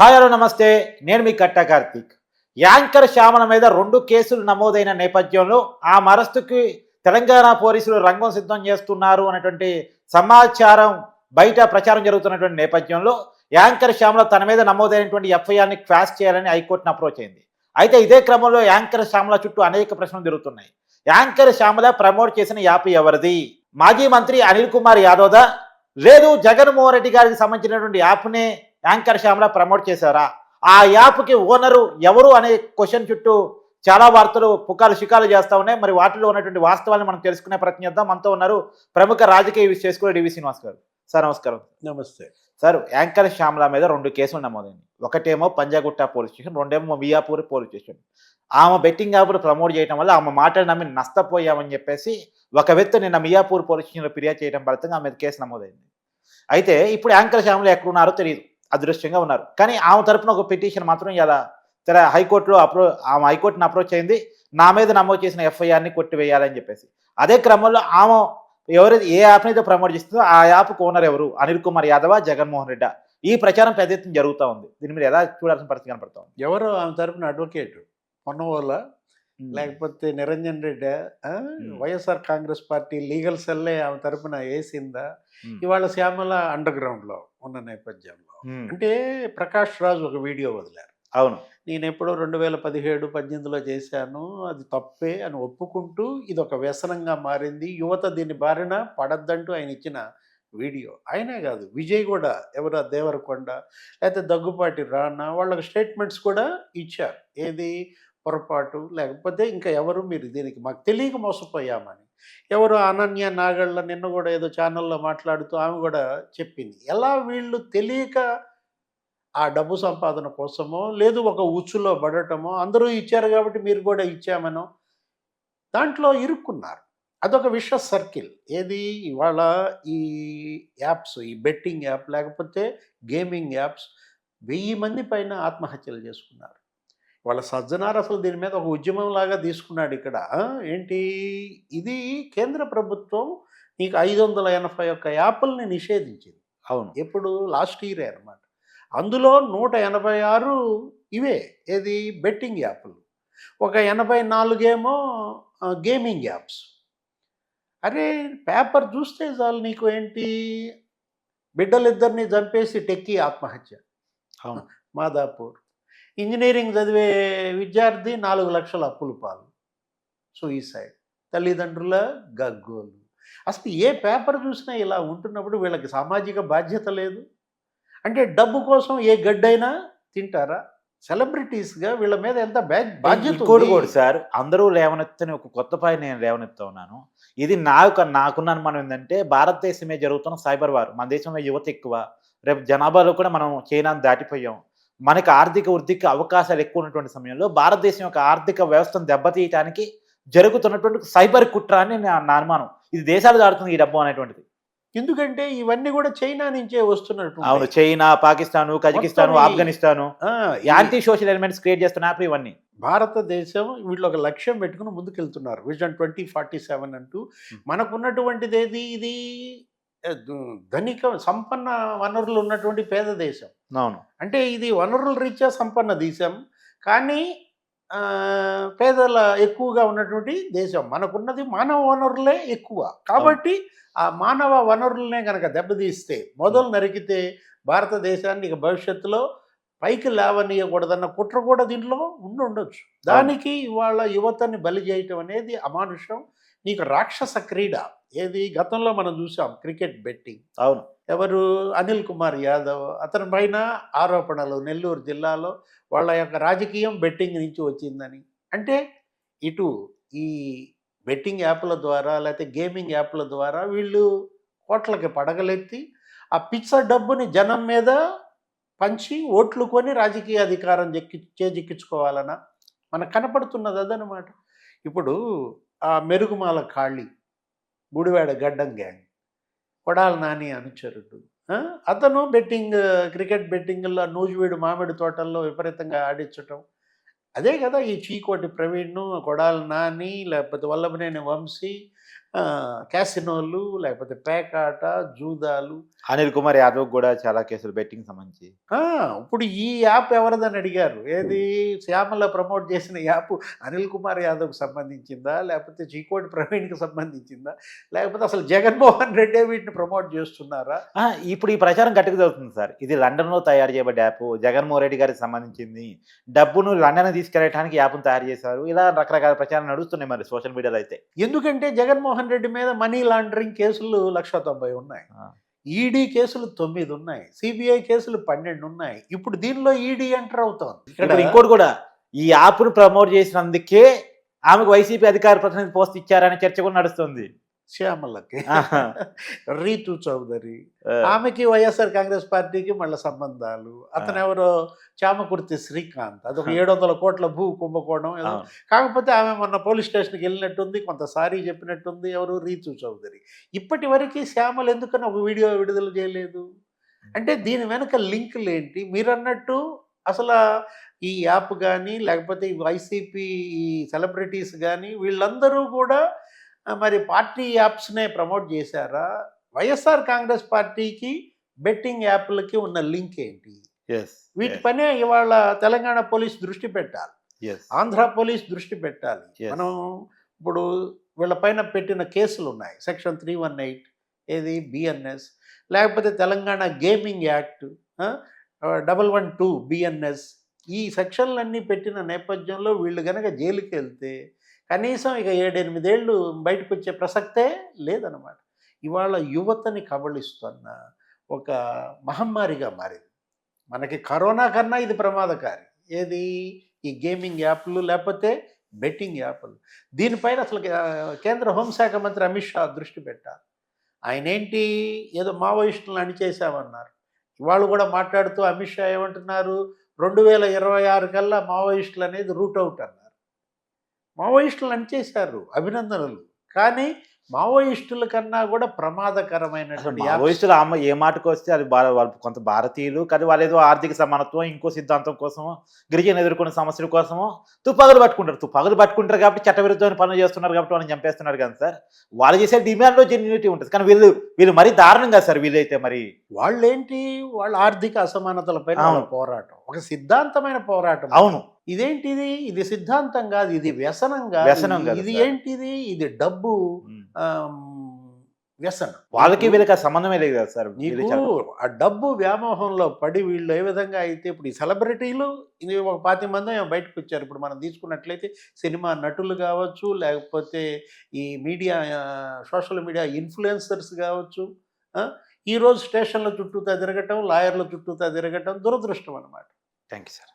Hi hello నమస్తే. నేను మీ కట్ట కార్తీక్. యాంకర్ శ్యామల మీద రెండు కేసులు నమోదైన నేపథ్యంలో ఆ మరస్తుకి తెలంగాణ పోలీసులు రంగం సిద్ధం చేస్తున్నారు అనేటువంటి సమాచారం బయట ప్రచారం జరుగుతున్నటువంటి నేపథ్యంలో యాంకర్ శ్యామల తన మీద నమోదైనటువంటి ఎఫ్ఐఆర్ని క్వాష్ చేయాలని హైకోర్టును అప్రోచ్ అయింది. అయితే ఇదే క్రమంలో యాంకర్ శ్యామల చుట్టూ అనేక ప్రశ్నలు జరుగుతున్నాయి యాంకర్ శ్యామల ప్రమోట్ చేసిన యాప్ ఎవరిది? మాజీ మంత్రి అనిల్ కుమార్ యాదవ్దా? లేదు జగన్మోహన్ రెడ్డి గారికి సంబంధించినటువంటి యాప్నే యాంకర్ శ్యామల ప్రమోట్ చేశారా? ఆ యాప్కి ఓనరు ఎవరు అనే క్వశ్చన్ చుట్టూ చాలా వార్తలు పుకాలు షికాలు చేస్తా ఉన్నాయి. మరి వాటిలో ఉన్నటువంటి వాస్తవాన్ని మనం తెలుసుకునే ప్రయత్నం చేద్దాం. మనతో ఉన్నారు ప్రముఖ రాజకీయ విశ్లేషకులు డివి శ్రీనివాస్ గారు. సార్ నమస్కారం. నమస్తే. సార్ యాంకర్ శ్యామల మీద రెండు కేసులు నమోదైంది ఒకటేమో పంజాగుట్ట పోలీస్ స్టేషన్ రెండేమో మియాపూర్ పోలీస్ స్టేషన్. ఆమె బెట్టింగ్ యాప్ను ప్రమోట్ చేయడం వల్ల ఆమె మాటలు నమ్మి నష్టపోయామని చెప్పేసి ఒక వ్యక్తి నిన్న మియాపూర్ పోలీస్ స్టేషన్లో ఫిర్యాదు చేయడం ఫలితంగా ఆమె కేసు నమోదైంది. అయితే ఇప్పుడు యాంకర్ శ్యామల ఎక్కడున్నారో తెలియదు అదృశ్యంగా ఉన్నారు. కానీ ఆమె తరపున ఒక పిటిషన్ మాత్రం ఇలా తెర హైకోర్టులో అప్రో ఆమె హైకోర్టును అప్రోచ్ అయింది. నా మీద నమోదు చేసిన ఎఫ్ఐఆర్ని కొట్టివేయాలని చెప్పేసి. అదే క్రమంలో ఆమె ఎవరైతే ఏ యాప్ని అయితే ప్రమోట్ చేస్తుందో ఆ యాప్ ఓనర్ ఎవరు? అనిల్ కుమార్ యాదవ జగన్మోహన్ రెడ్డి. ఈ ప్రచారం పెద్ద ఎత్తున జరుగుతూ ఉంది. దీని మీద ఎలా చూడాల్సిన పరిస్థితి కనపడతా ఉంది? ఎవరో ఆమె తరపున అడ్వకేట్ పొన్నవోల లేకపోతే Niranjan Reddy? YSR Congress party legal సెల్లే ఆమె తరపున వేసిందా. ఇవాళ శ్యామల అండర్ గ్రౌండ్లో. ఉన్న నేపథ్యంలో. అంటే ప్రకాష్ రాజ్ ఒక వీడియో వదిలారు. అవును. నేను ఎప్పుడో రెండు వేల పదిహేడు పద్దెనిమిదిలో చేశాను అది తప్పే అని ఒప్పుకుంటూ ఇది ఒక వ్యసనంగా మారింది. యువత దీని బారిన పడద్దంటూ ఆయన ఇచ్చిన వీడియో. ఆయనే కాదు విజయ్ కూడా ఎవరు దేవరకొండ లేకపోతే దగ్గుపాటి రానా వాళ్ళకి స్టేట్మెంట్స్ కూడా ఇచ్చారు. ఏది పొరపాటు లేకపోతే ఇంకా ఎవరు మీరు దీనికి మాకు తెలియక మోసపోయామని. ఎవరు అనన్య నాగళ్ళ నిన్న కూడా ఏదో ఛానల్లో మాట్లాడుతూ ఆమె కూడా చెప్పింది. ఎలా వీళ్ళు తెలియక ఆ డబ్బు సంపాదన కోసమో లేదు ఒక ఉచ్చులో పడటమో అందరూ ఇచ్చారు కాబట్టి మీరు కూడా ఇచ్చామనో దాంట్లో ఇరుక్కున్నారు. అదొక విష సర్కిల్. ఏది? ఇవాళ ఈ యాప్స్ ఈ బెట్టింగ్ యాప్ లేకపోతే గేమింగ్ యాప్స్ వెయ్యి మంది పైన ఆత్మహత్యలు చేసుకున్నారు. వాళ్ళ సజ్జనార్ అసలు దీని మీద ఒక ఉద్యమం లాగా తీసుకున్నాడు ఇక్కడ. ఏంటి? ఇది కేంద్ర ప్రభుత్వం నీకు ఐదు వందల ఎనభై ఒక్క యాప్ల్ని నిషేధించింది. అవును. ఎప్పుడు? లాస్ట్ ఇయరే అనమాట అందులో నూట ఎనభై ఆరు ఇవే. ఏది? బెట్టింగ్ యాప్లు. ఒక ఎనభై నాలుగేమో గేమింగ్ యాప్స్. అరే పేపర్ చూస్తే చాలు నీకు ఏంటి? బిడ్డలిద్దరిని చంపేసి టెక్కి ఆత్మహత్య. అవును. మాదాపూర్. ఇంజనీరింగ్ చదివే విద్యార్థి నాలుగు లక్షల అప్పులు పాలు. సూయిసైడ్. తల్లిదండ్రుల గగ్గోలు. అసలు ఏ పేపర్ చూసినా ఇలా ఉంటున్నప్పుడు వీళ్ళకి సామాజిక బాధ్యత లేదు. అంటే డబ్బు కోసం ఏ గడ్డైనా తింటారా? సెలబ్రిటీస్గా వీళ్ళ మీద ఎంత బాధ్యత ఇంకోటి ఉంది? కూడా సార్ అందరూ లేవనెత్తని ఒక కొత్త పాయి నేను లేవనెత్తా ఉన్నాను. ఇది నాకు నాకున్న అనుమానం ఏంటంటే భారతదేశమే జరుగుతున్న సైబర్ వార్. మన దేశంలో యువత ఎక్కువ. రేపు జనాభాలో కూడా మనం చైనాను దాటిపోయాం. మనకి ఆర్థిక వృద్ధికి అవకాశాలు ఎక్కువ ఉన్నటువంటి సమయంలో భారతదేశం యొక్క ఆర్థిక వ్యవస్థను దెబ్బతీయటానికి జరుగుతున్నటువంటి సైబర్ కుట్ర అని నా అనుమానం. ఇది దేశాలు దాడుతుంది ఈ డబ్బు అనేటువంటిది. ఎందుకంటే ఇవన్నీ కూడా చైనా నుంచే వస్తున్నట్టు అవును China Pakistan Kazakhstan Afghanistan anti social elements create చేస్తున్న యాప్ ఇవన్నీ. భారతదేశం వీళ్ళు ఒక లక్ష్యం పెట్టుకుని ముందుకెళ్తున్నారు. విజన్ ట్వంటీ ఫార్టీ సెవెన్ అంటూ మనకున్నటువంటిది ఏది ఇది ధనిక సంపన్న వనరులు ఉన్నటువంటి పేద దేశం. అవును. అంటే ఇది వనరుల రీత్యా సంపన్న దేశం. కానీ పేదల ఎక్కువగా ఉన్నటువంటి దేశం. మనకున్నది మానవ వనరులే ఎక్కువ. కాబట్టి ఆ మానవ వనరులనే కనుక దెబ్బతీస్తే మొదలు నరికితే భారతదేశాన్ని ఇక భవిష్యత్తులో పైకి లేవనీయకూడదన్న కుట్ర కూడా దీంట్లో ఉండి ఉండొచ్చు దానికి ఇవాళ యువతని బలి చేయటం అనేది అమానుషం. నీకు రాక్షస క్రీడ ఏది? గతంలో మనం చూసాం క్రికెట్ బెట్టింగ్. అవును. ఎవరు? అనిల్ కుమార్ యాదవ్. అతని పైన ఆరోపణలు నెల్లూరు జిల్లాలో వాళ్ళ యొక్క రాజకీయం బెట్టింగ్ నుంచి వచ్చిందని. అంటే ఇటు ఈ బెట్టింగ్ యాప్ల ద్వారా లేకపోతే గేమింగ్ యాప్ల ద్వారా వీళ్ళు కోట్లకి పడగలెత్తి ఆ పిచ్చ డబ్బుని జనం మీద పంచి ఓట్లు కొని రాజకీయ అధికారం చెక్కి చేజిక్కించుకోవాలన? మనకు కనపడుతున్నది అదనమాట. ఇప్పుడు ఆ మెరుగుమాల ఖాళీ గుడివాడ గడ్డం గ్యాంగ్ కొడాల నాని అనుచరుడు. అతను బెట్టింగ్ క్రికెట్ బెట్టింగ్లో నూజివీడు మామిడి తోటల్లో విపరీతంగా ఆడించటం. అదే కదా ఈ చీకోటి ప్రవీణ్ను కొడాల నాని లేకపోతే వల్లభనేని వంశీ క్యాసినోలు లేకపోతే పేకాట జూదాలు. అనిల్ కుమార్ యాదవ్ కూడా చాలా కేసులు బెట్టింగ్ సంబంధించి. ఇప్పుడు ఈ యాప్ ఎవరిదని అడిగారు? ఏది? శ్యామల ప్రమోట్ చేసిన యాప్ అనిల్ కుమార్ యాదవ్కి సంబంధించిందా? లేకపోతే చీకోటి ప్రవీణ్కి సంబంధించిందా? లేకపోతే అసలు జగన్మోహన్ రెడ్డి వీటిని ప్రమోట్ చేస్తున్నారా? ఇప్పుడు ఈ ప్రచారం గట్టిగా జరుగుతుంది సార్. ఇది లండన్లో తయారు చేయబడ్డ యాప్. జగన్మోహన్ రెడ్డి గారికి సంబంధించింది. డబ్బును లండన్ తీసుకెళ్ళడానికి యాప్ను తయారు చేశారు. ఇలా రకరకాల ప్రచారం నడుస్తున్నాయి మరి సోషల్ మీడియాలో అయితే. ఎందుకంటే జగన్మోహన్ రెడ్డి మీద మనీ లాండరింగ్ కేసులు లక్ష తొంభై ఉన్నాయి. ఈడీ కేసులు తొమ్మిది ఉన్నాయి. సిబిఐ కేసులు పన్నెండు ఉన్నాయి. ఇప్పుడు దీనిలో ఈడీ ఎంటర్ అవుతోంది. ఇక్కడ ఇక్కడ ఇంకోటి కూడా ఈ యాప్ను ప్రమోట్ చేసినందుకే ఆమెకు వైసీపీ అధికార ప్రతినిధి పోస్ట్ ఇచ్చారనే చర్చ కూడా నడుస్తుంది. శ్యామలకి. రీతు చౌదరి. ఆమెకి వైఎస్ఆర్ కాంగ్రెస్ పార్టీకి మళ్ళీ సంబంధాలు. అతను. ఎవరో? చామకుర్తి శ్రీకాంత్. అదొక. ఏడు వందల కోట్ల భూ కుంభకోణం ఏదో. కాకపోతే ఆమె మొన్న పోలీస్ స్టేషన్కి వెళ్ళినట్టుంది కొంత సారీ చెప్పినట్టుంది ఎవరు? రీతు చౌదరి. ఇప్పటి వరకు శ్యామలు ఎందుకని ఒక వీడియో విడుదల చేయలేదు? అంటే దీని వెనక లింకులు ఏంటి మీరు అన్నట్టు అసలు ఈ యాప్ కానీ లేకపోతే ఈ వైసీపీ ఈ సెలబ్రిటీస్ కానీ వీళ్ళందరూ కూడా మరి పార్టీ యాప్స్నే ప్రమోట్ చేశారా? వైఎస్ఆర్ కాంగ్రెస్ పార్టీకి బెట్టింగ్ యాప్లకి ఉన్న లింక్ ఏంటి? వీటి పనే ఇవాళ తెలంగాణ పోలీస్ దృష్టి పెట్టాలి. ఆంధ్ర పోలీస్ దృష్టి పెట్టాలి. మనం ఇప్పుడు వీళ్ళపైన పెట్టిన కేసులు ఉన్నాయి. సెక్షన్ త్రీ వన్ ఎయిట్ ఏది? బిఎన్ఎస్ లేకపోతే Telangana gaming act double one two BNS ఈ సెక్షన్లన్నీ పెట్టిన నేపథ్యంలో వీళ్ళు కనుక జైలుకి వెళ్తే కనీసం ఇక ఏడెనిమిదేళ్ళు బయటకు వచ్చే ప్రసక్తే లేదనమాట ఇవాళ యువతని కబళిస్తున్న ఒక మహమ్మారిగా మారింది. మనకి కరోనా కన్నా ఇది ప్రమాదకారి. ఏది? ఈ గేమింగ్ యాప్లు లేకపోతే బెట్టింగ్ యాప్లు. దీనిపైన అసలు కేంద్ర హోంశాఖ మంత్రి అమిత్ షా దృష్టి పెట్టారు ఆయన ఏంటి ఏదో మావోయిస్టులను అణిచేశామన్నారు. ఇవాళ కూడా మాట్లాడుతూ అమిత్ షా ఏమంటున్నారు? రెండు వేల ఇరవై ఆరు కల్లా మావోయిస్టులు అనేది రూట్ అవుట్ అన్నారు. మావోయిస్టులు అణిచేశారు అభినందనలు. కానీ మావోయిస్టుల కన్నా కూడా ప్రమాదకరమైనటువంటి మావోయిస్టులు అమ్మ ఏ మాటకు వస్తే అది వాళ్ళు కొంత భారతీయులు కానీ వాళ్ళు ఏదో ఆర్థిక సమానత్వం ఇంకో సిద్ధాంతం కోసమో గిరిజన ఎదుర్కొనే సమస్యల కోసమో తుపాకులు పట్టుకుంటారు. తుపాకులు పట్టుకుంటారు కాబట్టి చట్టవిరుద్ధమైన పనులు చేస్తున్నారు కాబట్టి వాళ్ళని చంపేస్తున్నారు కదా సార్. వాళ్ళు చేసే డిమాండ్లో జెన్యూనిటీ ఉంటుంది. కానీ వీళ్ళు వీళ్ళు మరీ దారుణం కదా సార్ వీళ్ళైతే మరి. వాళ్ళేంటి? వాళ్ళ ఆర్థిక. వాళ్ళ పోరాటం. ఒక సిద్ధాంతమైన పోరాటం. అవును. ఇదేంటిది? ఇది సిద్ధాంతం కాదు ఇది వ్యసనం కాదు. ఇది. ఏంటిది? ఇది డబ్బు వ్యసనం. వాళ్ళకి వీళ్ళకి ఆ సంబంధమే లేదు కదా సార్ నీకు ఆ డబ్బు వ్యామోహంలో పడి వీళ్ళు ఏ విధంగా అయితే ఇప్పుడు ఈ సెలబ్రిటీలు ఇది ఒక పాతి మంది బయటకు వచ్చారు. ఇప్పుడు మనం తీసుకున్నట్లయితే సినిమా నటులు కావచ్చు లేకపోతే ఈ మీడియా సోషల్ మీడియా ఇన్ఫ్లుయెన్సర్స్ కావచ్చు ఆ, ఈ రోజు స్టేషన్ల చుట్టూతా తిరగటం లాయర్ల చుట్టూతా తిరగటం దురదృష్టం అనమాట థ్యాంక్ యూ సార్